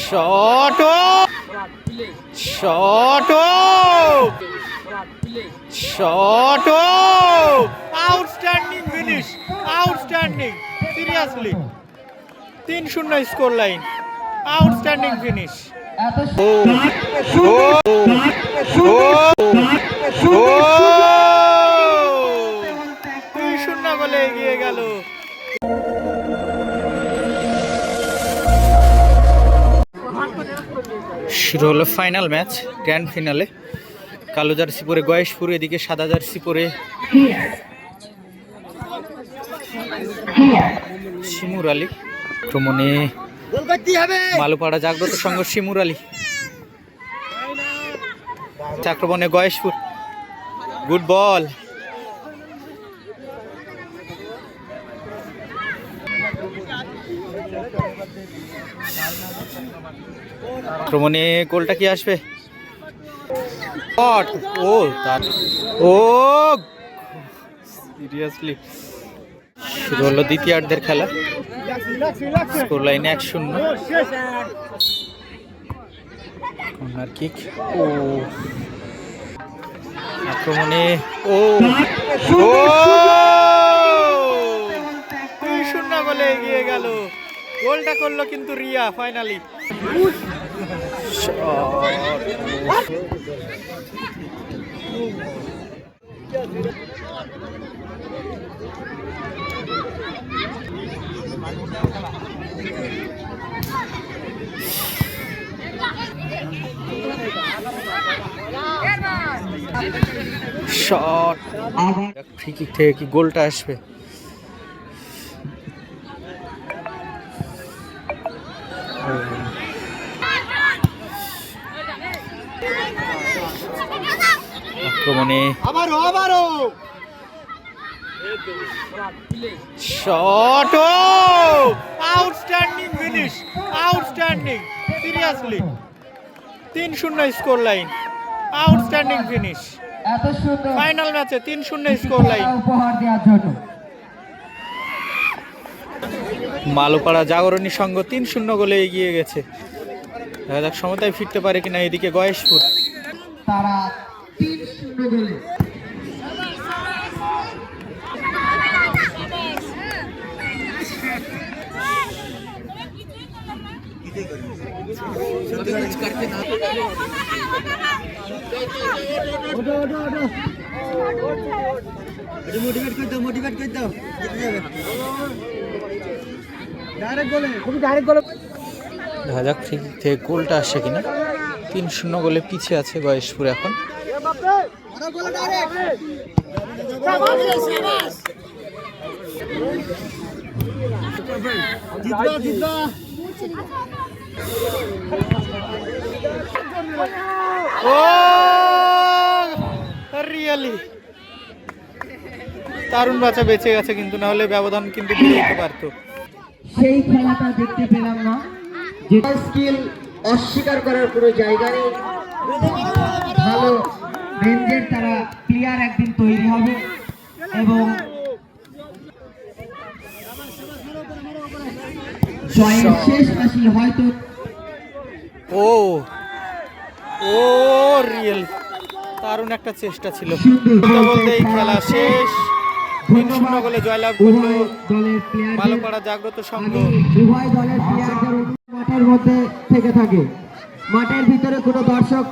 Shot shot shot outstanding finish outstanding seriously. তিন শূন্য score line outstanding finish. দুই শূন্য গোলে এগিয়ে গেল। শুরু হলো ফাইনাল ম্যাচ গ্র্যান্ড ফিনালে কালো জার্সি পরে গয়েশপুর, এদিকে সাদা জার্সি পরে শিমুর আলী। আক্রমণে মালুপাড়া জাগ্রত সংঘ শিমুর আলী। আক্রমণে গয়েশপুর। গুড বল আক্রমণে গোলটা কি আসবে? ও, তার ও! সিরিয়াসলি শুরু হলো দ্বিতীয়ার্ধের খেলা। স্কোর লাইনে এক শূন্য। কর্নার কিক ও। আক্রমণে ও! করল কিন্তু Riya finally shot free kick থেকে কি গোলটা আসবে? আক্রমণে। Shot outstanding finish outstanding seriously. তিন শূন্য score line outstanding finish. Final ম্যাচে তিন শূন্য স্কোর লাইন। মালুপাড়া জাগরণী সংঘ তিন শূন্য গোলে এগিয়ে গেছে। দেখা যাক সমতায় ফিরতে পারে কিনা এদিকে গয়েশপুর। তারা তিন শূন্য গোলে ফ্রি থেকে গোলটা আসছে কিনা। তিন শূন্য গোলে পিছিয়ে আছে গয়েশপুর এখন। রিয়ালি দারুণ বাচ্চা বেঁচে গেছে কিন্তু না হলে ব্যবধান কিন্তু বেড়ে সেই খেলাটা দেখতে পেলাম না। স্কিল অস্বীকার করার কোনো জায়গা নেই। রেঞ্জের তারা প্লেয়ার একদিন তৈরি হবে এবং জয়ের শেষ হাসি হয়তো। ও ও রিয়েল দারুণ একটা চেষ্টা ছিল। খেলা শেষ। তিন শূন্য গোলে জয়লাভ করল। উভয় দলের প্লেয়ার মালপাড়া জাগ্রত সংঘ। উভয় দলের প্লেয়ারদের মাঠের মধ্যে থেকে থাকে। মাঠের ভিতরে কোনো দর্শক